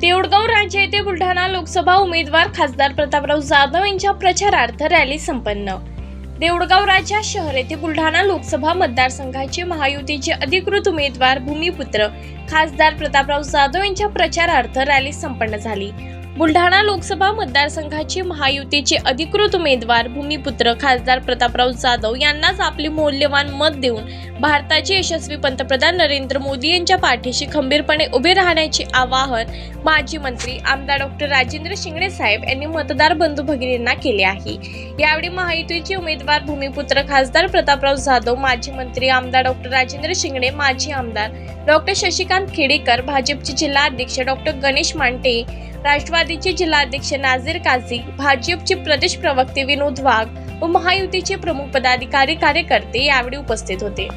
देऊळगाव राज्य येथे बुलढाणा लोकसभा उमेदवार खासदार प्रतापराव जाधव यांच्या प्रचारार्थ रॅली संपन्न. देऊळगाव राजा शहर येथे बुलढाणा लोकसभा मतदारसंघाचे महायुतीचे अधिकृत उमेदवार भूमिपुत्र खासदार प्रतापराव जाधव यांच्या प्रचारार्थ रॅली संपन्न झाली. बुलढाणा लोकसभा मतदारसंघाचे महायुतीचे अधिकृत उमेदवार भूमिपुत्र खासदार प्रतापराव जाधव यांनाच आपले मौल्यवान मत देऊन भारताचे यशस्वी पंतप्रधान नरेंद्र मोदी यांच्या पाठीशी खंबीरपणे उभे राहण्याचे आवाहन माजी मंत्री आमदार डॉक्टर राजेंद्र शिंगणे साहेब यांनी मतदार बंधू भगिनींना केले आहे. यावेळी महायुतीचे उमेदवार भूमिपुत्र खासदार प्रतापराव जाधव माजी मंत्री आमदार डॉक्टर राजेंद्र शिंगणे माजी आमदार डॉक्टर शशिकांत खेडेकर भाजपचे जिल्हाध्यक्ष डॉक्टर गणेश मांटे राष्ट्रवादीचे जिल्हाध्यक्ष नाझीर काझी भाजपचे प्रदेश प्रवक्ते विनोद वाघ व महायुतीचे प्रमुख पदाधिकारी कार्यकर्ते यावेळी उपस्थित होते.